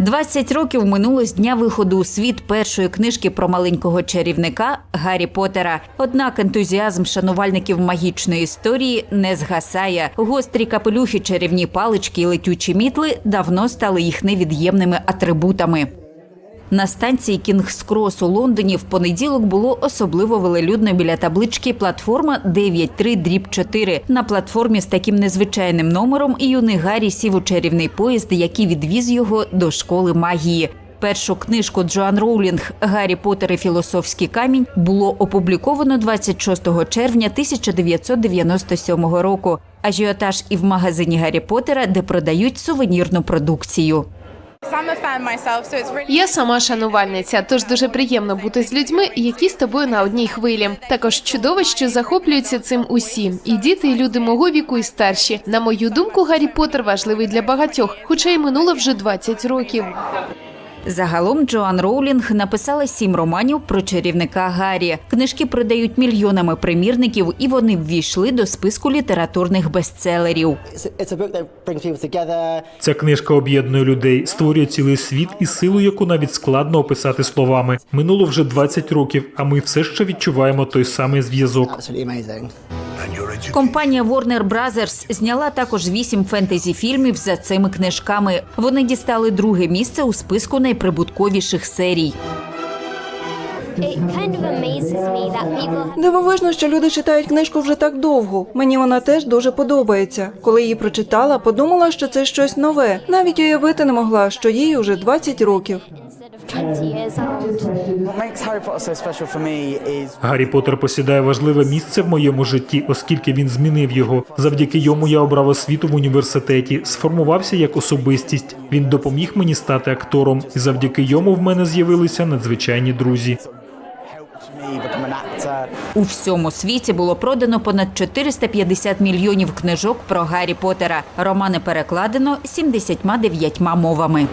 20 років минуло з дня виходу у світ першої книжки про маленького чарівника Гаррі Поттера. Однак ентузіазм шанувальників магічної історії не згасає. Гострі капелюхи, чарівні палички і летючі мітли давно стали їх невід'ємними атрибутами. На станції Кінгс-Крос у Лондоні в понеділок було особливо велелюдно біля таблички платформа 93 дріб 4. На платформі з таким незвичайним номером юний Гаррі сів у чарівний поїзд, який відвіз його до школи магії. Першу книжку Джоан Роулінг Гаррі Поттер і філософський камінь було опубліковано 26 червня 1997 року. Ажіотаж і в магазині Гаррі Поттера, де продають сувенірну продукцію. Я сама шанувальниця, тож дуже приємно бути з людьми, які з тобою на одній хвилі. Також чудово, що захоплюються цим усі. І діти, і люди мого віку, і старші. На мою думку, Гаррі Поттер важливий для багатьох, хоча й минуло вже 20 років. Загалом Джоан Роулінг написала сім романів про чарівника Гаррі. Книжки продають мільйонами примірників, і вони ввійшли до списку літературних бестселерів. Ця книжка об'єднує людей, створює цілий світ і силу, яку навіть складно описати словами. Минуло вже 20 років, а ми все ще відчуваємо той самий зв'язок. Компанія Warner Brothers зняла також вісім фентезі-фільмів за цими книжками. Вони дістали друге місце у списку найприбутковіших серій. Дивовижно, що люди читають книжку вже так довго. Мені вона теж дуже подобається. Коли її прочитала, подумала, що це щось нове. Навіть уявити не могла, що їй уже 20 років. Гаррі Поттер посідає важливе місце в моєму житті, оскільки він змінив його. Завдяки йому я обрав освіту в університеті, сформувався як особистість. Він допоміг мені стати актором, і завдяки йому в мене з'явилися надзвичайні друзі. У всьому світі було продано понад 450 мільйонів книжок про Гаррі Поттера. Романи перекладено 79 мовами.